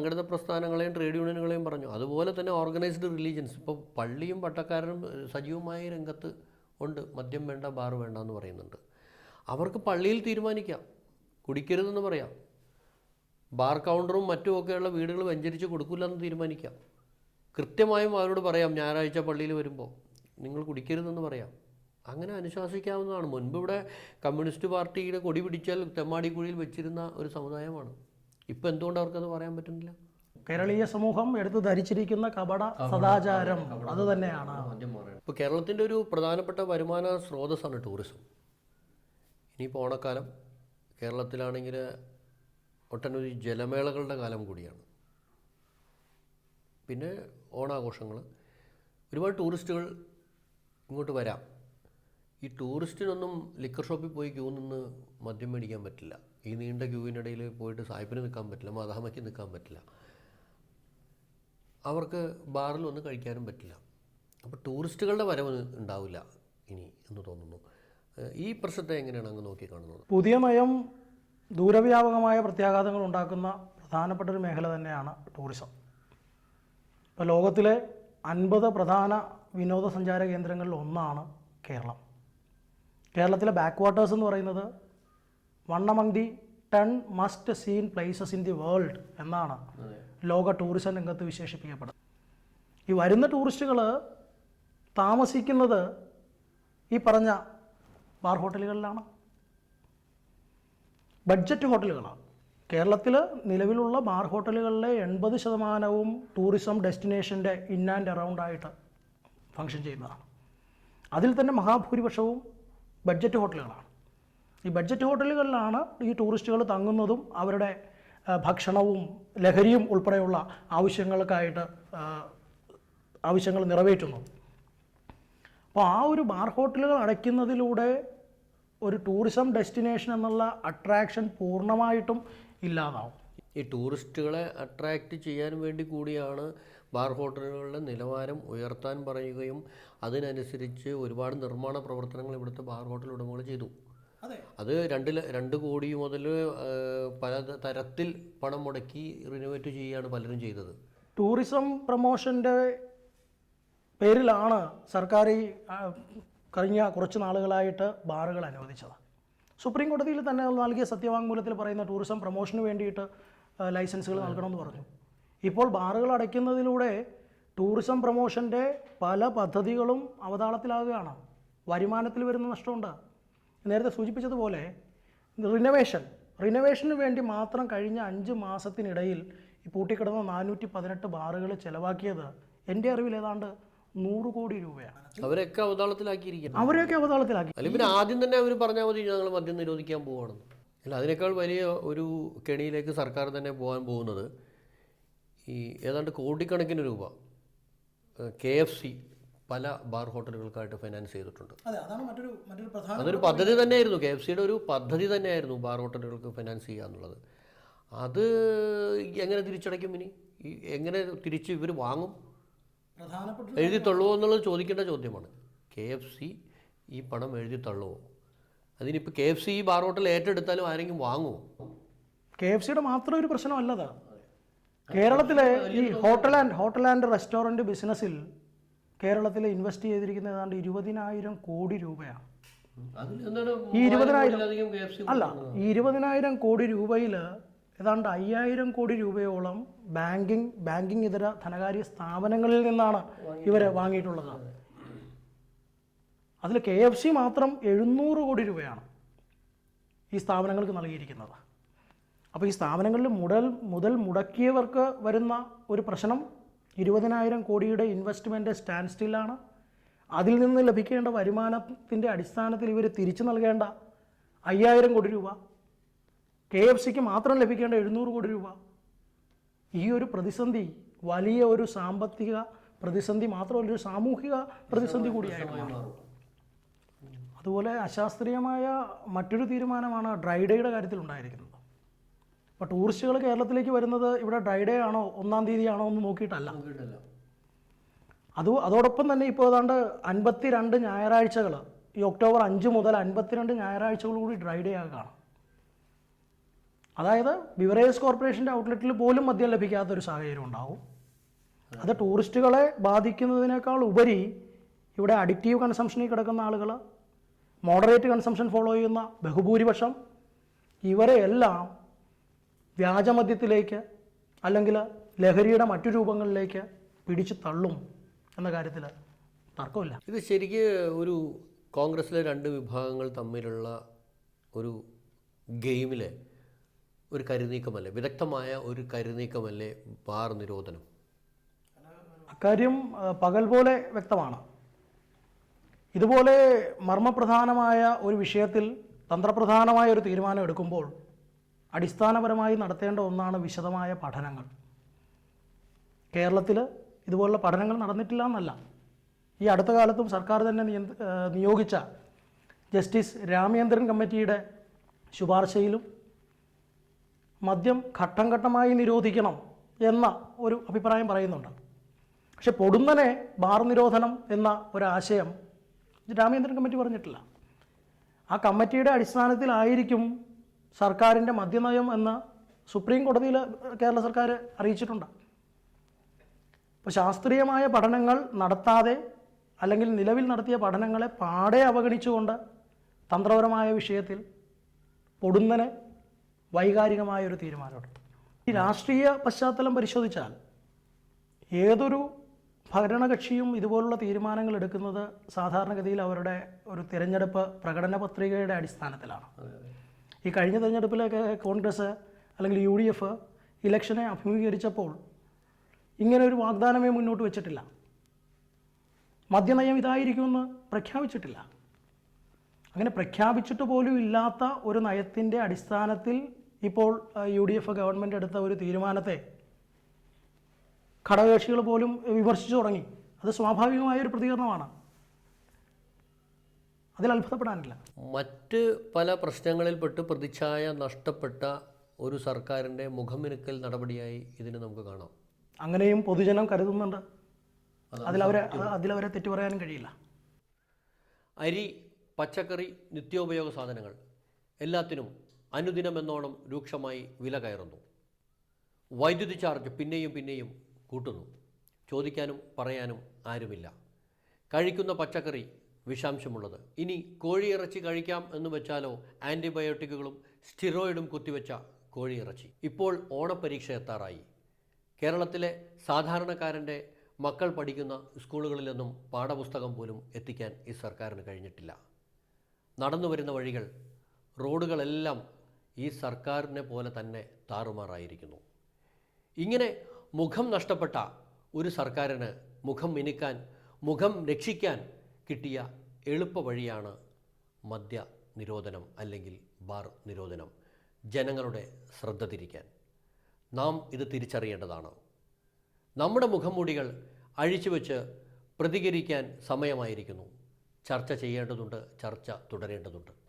സംഘടിത പ്രസ്ഥാനങ്ങളെയും ട്രേഡ് യൂണിയനുകളെയും പറഞ്ഞു. അതുപോലെ തന്നെ ഓർഗനൈസ്ഡ് റിലീജിയൻസ്. ഇപ്പോൾ പള്ളിയും പട്ടക്കാരനും സജീവമായ രംഗത്ത് ഉണ്ട്. മദ്യം വേണ്ട ബാർ വേണ്ട എന്ന് പറയുന്നുണ്ട്. അവർക്ക് പള്ളിയിൽ തീരുമാനിക്കാം. കുടിക്കരുതെന്ന് പറയാം. ബാർ കൗണ്ടറും മറ്റുമൊക്കെയുള്ള വീടുകൾ വെഞ്ചരിച്ച് കൊടുക്കില്ലെന്ന് തീരുമാനിക്കാം. കൃത്യമായും അവരോട് പറയാം ഞായറാഴ്ച പള്ളിയിൽ വരുമ്പോൾ നിങ്ങൾ കുടിക്കരുതെന്ന് പറയാം. അങ്ങനെ അനുശാസിക്കാവുന്നതാണ്. മുൻപ് ഇവിടെ കമ്മ്യൂണിസ്റ്റ് പാർട്ടിയുടെ കൊടി പിടിച്ചാൽ തെമ്മാടിക്കുഴിയിൽ വെച്ചിരുന്ന ഒരു സമുദായമാണ്. ഇപ്പം എന്തുകൊണ്ട് അവർക്കത് പറയാൻ പറ്റുന്നില്ല? കേരളീയ സമൂഹം എടുത്ത് ധരിച്ചിരിക്കുന്ന കപട സദാചാരം അത് തന്നെയാണ്. ഇപ്പോൾ കേരളത്തിന്റെ ഒരു പ്രധാനപ്പെട്ട വരുമാന സ്രോതസ്സാണ് ടൂറിസം ഇനിയിപ്പോൾ ഓണക്കാലം കേരളത്തിലാണെങ്കിൽ ഒട്ടനവധി ജലമേളകളുടെ കാലം കൂടിയാണ്. പിന്നെ ഓണാഘോഷങ്ങൾ ഒരുപാട് ടൂറിസ്റ്റുകൾ ഇങ്ങോട്ട് വരാം. ഈ ടൂറിസ്റ്റിനൊന്നും ലിക്കർ ഷോപ്പിൽ പോയി ക്യൂ നിന്ന് മദ്യം മേടിക്കാൻ പറ്റില്ല. ഈ നീണ്ട ക്യൂവിനിടയിൽ പോയിട്ട് സായിപ്പിന് നിൽക്കാൻ പറ്റില്ല മാതാമയ്ക്ക് നിൽക്കാൻ പറ്റില്ല. അവർക്ക് ബാറിൽ ഒന്നും കഴിക്കാനും പറ്റില്ല. അപ്പോൾ ടൂറിസ്റ്റുകളുടെ വരവ് ഉണ്ടാവില്ല ഇനി എന്ന് തോന്നുന്നു. ഈ പ്രശ്നത്തെ എങ്ങനെയാണ് അങ്ങ് നോക്കി കാണുന്നത്? പുതിയ നയം ദൂരവ്യാപകമായ പ്രത്യാഘാതങ്ങൾ ഉണ്ടാക്കുന്ന പ്രധാനപ്പെട്ട ഒരു മേഖല തന്നെയാണ് ടൂറിസം. ഇപ്പോൾ ലോകത്തിലെ അൻപത് പ്രധാന വിനോദസഞ്ചാര കേന്ദ്രങ്ങളിൽ ഒന്നാണ് കേരളം. കേരളത്തിലെ ബാക്ക് വാട്ടേഴ്സ് എന്ന് പറയുന്നത് one among the ten must seen places in the world എന്നാണ് ലോക ടൂറിസം രംഗത്ത് വിശേഷിപ്പിക്കപ്പെടുന്നത്. ഈ വരുന്ന ടൂറിസ്റ്റുകൾ താമസിക്കുന്നത് ഈ പറഞ്ഞ ബാർ ഹോട്ടലുകളിലാണ് ബഡ്ജറ്റ് ഹോട്ടലുകളാണ് കേരളത്തിൽ നിലവിലുള്ള ബാർ ഹോട്ടലുകളിലെ എൺപത് ശതമാനവും ടൂറിസം ഡെസ്റ്റിനേഷന്റെ ഇൻ ആൻഡ് അറൗണ്ട് ആയിട്ട് ഫങ്ഷൻ ചെയ്യുന്നതാണ്. അതിൽ തന്നെ മഹാഭൂരിപക്ഷവും ബഡ്ജറ്റ് ഹോട്ടലുകളാണ് ഈ ബഡ്ജറ്റ് ഹോട്ടലുകളിലാണ് ഈ ടൂറിസ്റ്റുകൾ തങ്ങുന്നതും അവരുടെ ഭക്ഷണവും ലഹരിയും ഉൾപ്പെടെയുള്ള ആവശ്യങ്ങൾക്കായിട്ട് ആവശ്യങ്ങൾ നിറവേറ്റുന്നു. അപ്പോൾ ആ ഒരു ബാർ ഹോട്ടലുകൾ അടയ്ക്കുന്നതിലൂടെ ഒരു ടൂറിസം ഡെസ്റ്റിനേഷൻ എന്നുള്ള അട്രാക്ഷൻ പൂർണമായിട്ടും ഇല്ലാതാവും. ഈ ടൂറിസ്റ്റുകളെ അട്രാക്റ്റ് ചെയ്യാൻ വേണ്ടി കൂടിയാണ് ബാർ ഹോട്ടലുകളുടെ നിലവാരം ഉയർത്താൻ പറയുകയും അതിനനുസരിച്ച് ഒരുപാട് നിർമ്മാണ പ്രവർത്തനങ്ങൾ ഇവിടുത്തെ ബാർ ഹോട്ടൽ ഉടമകൾ ചെയ്തു. അതെ. രണ്ട് രണ്ട് കോടി മുതൽ പല തരത്തിൽ പണം മുടക്കി റിനോവേറ്റ് ചെയ്യുകയാണ് പലരും ചെയ്തത്. ടൂറിസം പ്രൊമോഷന്റെ പേരിലാണ് സർക്കാർ ഈ കഴിഞ്ഞ കുറച്ച് നാളുകളായിട്ട് ബാറുകൾ അനുവദിച്ചത്. സുപ്രീം കോടതിയിൽ തന്നെ നൽകിയ സത്യവാങ്മൂലത്തിൽ പറയുന്ന ടൂറിസം പ്രൊമോഷന് വേണ്ടിയിട്ട് ലൈസൻസുകൾ നൽകണമെന്ന് പറഞ്ഞു. ഇപ്പോൾ ബാറുകൾ അടയ്ക്കുന്നതിലൂടെ ടൂറിസം പ്രൊമോഷന്റെ പല പദ്ധതികളും അവതാളത്തിലാകുകയാണ്. വരുമാനത്തിൽ വരുന്ന നഷ്ടമുണ്ട്. നേരത്തെ സൂചിപ്പിച്ചതുപോലെ റിനോവേഷൻ റിനോവേഷന് വേണ്ടി മാത്രം കഴിഞ്ഞ അഞ്ച് മാസത്തിനിടയിൽ ഈ പൂട്ടിക്കിടന്ന നാനൂറ്റി പതിനെട്ട് ബാറുകൾ ചെലവാക്കിയത് എന്റെ അറിവിൽ ഏതാണ്ട് നൂറ് കോടി രൂപയാണ്. അവരൊക്കെ അവതാളത്തിലാക്കിയിരിക്കുന്നു. അവരെയൊക്കെ അവതാളത്തിലാക്കി. അല്ലെങ്കിൽ പിന്നെ ആദ്യം തന്നെ അവർ പറഞ്ഞാൽ മതി ഞങ്ങൾ മദ്യം നിരോധിക്കാൻ പോവുകയാണെന്ന് അല്ല അതിനേക്കാൾ വലിയ ഒരു കെണിയിലേക്ക് സർക്കാർ തന്നെ പോകാൻ പോകുന്നത് ഈ ഏതാണ്ട് കോടിക്കണക്കിന് രൂപ. കെ എഫ് സി പല ബാർ ഹോട്ടലുകൾക്കായിട്ട് ഫൈനാൻസ് ചെയ്തിട്ടുണ്ട്. അതെ അതാണ് മറ്റൊരു മറ്റൊരു പ്രധാന അതൊരു പദ്ധതി തന്നെയായിരുന്നു. കെ എഫ് സിയുടെ ഒരു പദ്ധതി തന്നെയായിരുന്നു ബാർ ഹോട്ടലുകൾക്ക് ഫൈനാൻസ് ചെയ്യുക എന്നുള്ളത്. അത് എങ്ങനെ തിരിച്ചടയ്ക്കും ഇനി? എങ്ങനെ തിരിച്ച് ഇവർ വാങ്ങും? പ്രധാനപ്പെട്ട എഴുതി തള്ളുമോ എന്നുള്ളത് ചോദിക്കേണ്ട ചോദ്യമാണ്. കെ എഫ് സി ഈ പണം എഴുതി തള്ളുമോ അതിനിപ്പോൾ കെ എഫ് സി ഈ ബാർ ഹോട്ടൽ ഏറ്റെടുത്താലും ആരെങ്കിലും വാങ്ങുമോ കെ എഫ് സിയുടെ മാത്രം ഒരു പ്രശ്നമല്ലതാ. കേരളത്തിലെ ഈ hotel and hotel and restaurant ബിസിനസ്സിൽ കേരളത്തിൽ ഇൻവെസ്റ്റ് ചെയ്തിരിക്കുന്ന ഏതാണ്ട് ഇരുപതിനായിരം കോടി രൂപയാണ്. ഈ ഇരുപതിനായിരം അല്ല ഈ ഇരുപതിനായിരം കോടി രൂപയിൽ ഏതാണ്ട് അയ്യായിരം കോടി രൂപയോളം ബാങ്കിങ് ബാങ്കിങ് ഇതര ധനകാര്യ സ്ഥാപനങ്ങളിൽ നിന്നാണ് ഇവർ വാങ്ങിയിട്ടുള്ളത്. അതിൽ കെ എഫ് സി മാത്രം എഴുന്നൂറ് കോടി രൂപയാണ് ഈ സ്ഥാപനങ്ങൾക്ക് നൽകിയിരിക്കുന്നത്. അപ്പോൾ ഈ സ്ഥാപനങ്ങളിൽ മുടൽ മുതൽ മുടക്കിയവർക്ക് വരുന്ന ഒരു പ്രശ്നം ഇരുപതിനായിരം കോടിയുടെ ഇൻവെസ്റ്റ്മെന്റ് സ്റ്റാൻഡ് സ്റ്റില്ലാണ് അതിൽ നിന്ന് ലഭിക്കേണ്ട വരുമാനത്തിന്റെ അടിസ്ഥാനത്തിൽ ഇവർ തിരിച്ചു നൽകേണ്ട അയ്യായിരം കോടി രൂപ കെ എഫ് സിക്ക് മാത്രം ലഭിക്കേണ്ട എഴുന്നൂറ് കോടി രൂപ. ഈ ഒരു പ്രതിസന്ധി വലിയ ഒരു സാമ്പത്തിക പ്രതിസന്ധി മാത്രമല്ല ഒരു സാമൂഹിക പ്രതിസന്ധി കൂടിയായിട്ട് അതുപോലെ അശാസ്ത്രീയമായ മറ്റൊരു തീരുമാനമാണ് ഡ്രൈഡേയുടെ കാര്യത്തിൽ ഉണ്ടായിരിക്കുന്നത് അപ്പോൾ ടൂറിസ്റ്റുകൾ കേരളത്തിലേക്ക് വരുന്നത് ഇവിടെ ഡ്രൈഡേ ആണോ ഒന്നാം തീയതി ആണോ എന്ന് നോക്കിയിട്ടല്ല. അത് അതോടൊപ്പം തന്നെ ഇപ്പോൾ ഏതാണ്ട് അൻപത്തി രണ്ട് ഞായറാഴ്ചകൾ ഈ ഒക്ടോബർ അഞ്ച് മുതൽ അൻപത്തിരണ്ട് ഞായറാഴ്ചകൾ കൂടി ഡ്രൈഡേ ആകാണ് അതായത് ബിവറേജ് കോർപ്പറേഷന്റെ ഔട്ട്ലെറ്റിൽ പോലും മദ്യം ലഭിക്കാത്തൊരു സാഹചര്യം ഉണ്ടാവും. അത് ടൂറിസ്റ്റുകളെ ബാധിക്കുന്നതിനേക്കാൾ ഉപരി ഇവിടെ അഡിക്റ്റീവ് കൺസംഷനിൽ കിടക്കുന്ന ആളുകൾ മോഡറേറ്റ് കൺസംഷൻ ഫോളോ ചെയ്യുന്ന ബഹുഭൂരിപക്ഷം ഇവരെയെല്ലാം വ്യാജമദ്യത്തിലേക്ക് അല്ലെങ്കിൽ ലഹരിയുടെ മറ്റു രൂപങ്ങളിലേക്ക് പിടിച്ചു തള്ളും എന്ന കാര്യത്തിൽ തർക്കമില്ല. ഇത് ശരിക്ക് ഒരു കോൺഗ്രസ്സിലെ രണ്ട് വിഭാഗങ്ങൾ തമ്മിലുള്ള ഒരു ഗെയിമിലെ ഒരു കരുനീക്കമല്ലേ? വിദഗ്ധമായ ഒരു കരുനീക്കമല്ലേ ബാർ നിരോധനം? അക്കാര്യം പകൽ പോലെ വ്യക്തമാണ്. ഇതുപോലെ മർമ്മപ്രധാനമായ ഒരു വിഷയത്തിൽ തന്ത്രപ്രധാനമായ ഒരു തീരുമാനം എടുക്കുമ്പോൾ അടിസ്ഥാനപരമായി നടത്തേണ്ട ഒന്നാണ് വിശദമായ പഠനങ്ങൾ. കേരളത്തിൽ ഇതുപോലുള്ള പഠനങ്ങൾ നടന്നിട്ടില്ല എന്നല്ല. ഈ അടുത്ത കാലത്തും സർക്കാർ തന്നെ നിയോഗിച്ച ജസ്റ്റിസ് രാമേന്ദ്രൻ കമ്മിറ്റിയുടെ ശുപാർശയിലും മദ്യം ഘട്ടം ഘട്ടമായി നിരോധിക്കണം എന്ന ഒരു അഭിപ്രായം പറയുന്നുണ്ട്. പക്ഷെ പൊടുന്നനെ ബാർ നിരോധനം എന്ന ഒരാശയം രാമേന്ദ്രൻ കമ്മിറ്റി പറഞ്ഞിട്ടില്ല. ആ കമ്മിറ്റിയുടെ അടിസ്ഥാനത്തിലായിരിക്കും സർക്കാരിന്റെ മദ്യനയം എന്ന് സുപ്രീം കോടതിയിൽ കേരള സർക്കാർ അറിയിച്ചിട്ടുണ്ട്. അപ്പോൾ ശാസ്ത്രീയമായ പഠനങ്ങൾ നടത്താതെ അല്ലെങ്കിൽ നിലവിൽ നടത്തിയ പഠനങ്ങളെ പാടെ അവഗണിച്ചുകൊണ്ട് തന്ത്രപരമായ വിഷയത്തിൽ പൊടുന്നനെ വൈകാരികമായ ഒരു തീരുമാനമെടുത്തു ഈ രാഷ്ട്രീയ പശ്ചാത്തലം പരിശോധിച്ചാൽ ഏതൊരു ഭരണകക്ഷിയും ഇതുപോലുള്ള തീരുമാനങ്ങൾ എടുക്കുന്നത് സാധാരണഗതിയിൽ അവരുടെ ഒരു തിരഞ്ഞെടുപ്പ് പ്രകടന പത്രികയുടെ അടിസ്ഥാനത്തിലാണ് ഈ കഴിഞ്ഞ തെരഞ്ഞെടുപ്പിലൊക്കെ കോൺഗ്രസ് അല്ലെങ്കിൽ യു ഡി എഫ് ഇലക്ഷനെ അഭിമുഖീകരിച്ചപ്പോൾ ഇങ്ങനെ ഒരു വാഗ്ദാനമേ മുന്നോട്ട് വെച്ചിട്ടില്ല. മദ്യനയം ഇതായിരിക്കുമെന്ന് പ്രഖ്യാപിച്ചിട്ടില്ല. അങ്ങനെ പ്രഖ്യാപിച്ചിട്ട് പോലും ഇല്ലാത്ത ഒരു നയത്തിന്റെ അടിസ്ഥാനത്തിൽ ഇപ്പോൾ യു ഡി എഫ് ഗവൺമെന്റ് എടുത്ത ഒരു തീരുമാനത്തെ ഘടകകക്ഷികൾ പോലും വിമർശിച്ചു തുടങ്ങി. അത് സ്വാഭാവികമായ ഒരു പ്രതികരണമാണ്. അതിൽ അത്ഭുതപ്പെടാനില്ല. മറ്റ് പല പ്രശ്നങ്ങളിൽപ്പെട്ട് പ്രതിച്ഛായ നഷ്ടപ്പെട്ട ഒരു സർക്കാരിന്റെ മുഖമിനുക്കൽ നടപടിയായി ഇതിനെ നമുക്ക് കാണാം. അങ്ങനെയും പൊതുജനം കരുതുന്നുണ്ട്. അതിലവരെ അതിലവരെ തെറ്റു പറയാനും കഴിയില്ല. അരി പച്ചക്കറി നിത്യോപയോഗ സാധനങ്ങൾ എല്ലാത്തിനും അനുദിനം എന്നോണം രൂക്ഷമായി വില കയറുന്നു. വൈദ്യുതി ചാർജ് പിന്നെയും പിന്നെയും കൂട്ടുന്നു. ചോദിക്കാനും പറയാനും ആരുമില്ല. കഴിക്കുന്ന പച്ചക്കറി വിഷാംശമുള്ളത്. ഇനി കോഴിയിറച്ചി കഴിക്കാം എന്ന് വെച്ചാലോ ആന്റിബയോട്ടിക്കുകളും സ്റ്റിറോയിഡും കുത്തിവെച്ച കോഴിയിറച്ചി. ഇപ്പോൾ ഓണപ്പരീക്ഷ എത്താറായി. കേരളത്തിലെ സാധാരണക്കാരന്റെ മക്കൾ പഠിക്കുന്ന സ്കൂളുകളിലൊന്നും പാഠപുസ്തകം പോലും എത്തിക്കാൻ ഈ സർക്കാരിന് കഴിഞ്ഞിട്ടില്ല. നടന്നു വരുന്ന വഴികൾ റോഡുകളെല്ലാം ഈ സർക്കാരിനെ പോലെ തന്നെ താറുമാറായിരിക്കുന്നു. ഇങ്ങനെ മുഖം നഷ്ടപ്പെട്ട ഒരു സർക്കാരിന് മുഖം മിനുക്കാൻ മുഖം രക്ഷിക്കാൻ കിട്ടിയ എളുപ്പ വഴിയാണ് മദ്യ നിരോധനം അല്ലെങ്കിൽ ബാർ നിരോധനം. ജനങ്ങളുടെ ശ്രദ്ധ തിരിക്കാൻ. നാം ഇത് തിരിച്ചറിയേണ്ടതാണ്. നമ്മുടെ മുഖംമൂടികൾ അഴിച്ചുവെച്ച് പ്രതികരിക്കാൻ സമയമായിരിക്കുന്നു. ചർച്ച ചെയ്യേണ്ടതുണ്ട് ചർച്ച തുടരേണ്ടതുണ്ട്.